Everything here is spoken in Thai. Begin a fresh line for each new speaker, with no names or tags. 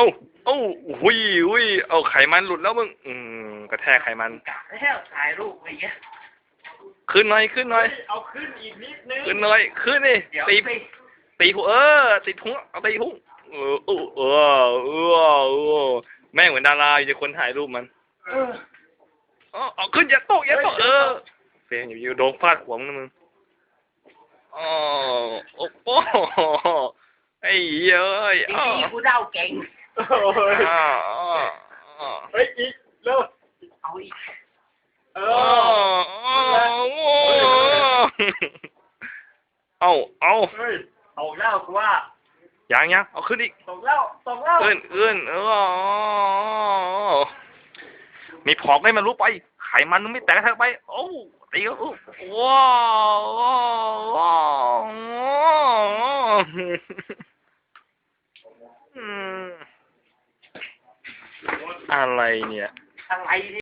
เอ้าเอ้าหุยหุยเอาไขมันหลุดแล้วมึง อืมกระแทกไขมัน
กะแล้วถ่ายรูปไปเงี้ย
ขึ้นหน่อยขึ้นหน่อย
เอาขึ้นอีกนิดนึง
ขึ้นหน่อย ขึ้นนี่
เดี๋ยว
ตี
สิ
ตีหูเออติดหูเอาตีหูเออเออเออเออเออแม่งเหมือนดาราอยู่ในคนถ่ายรูปมัน
เออ
อ๋อเอาขึ้นอย่าตกอย่าตกเออเฟรมอยู่อยู่โดนฟาดหัวมึงนะมึงอ๋อโอ้โหไอ้เหี้ยเอ้ย
ที
อ้าว
นี้กูเดาเก่ง
อ้าวอ้าวอ้าว
เฮ้ยอีกเร็ว
เอาอีก
เอ
อ้า
อ
วอ้าวเอาเอา
เฮ้ยตกแล้วกูว่า
ยังยังเอาขึ้นอีก
ตกแล้วตกแล้ว
ขึ้นขึ้นเออมีผอกให้มันรู้ไปไขมันมันไม่แตกแทกไปโอ้ตีก็อู้ว้าวว้าวว้าว อะไรเนี่ย
อะไร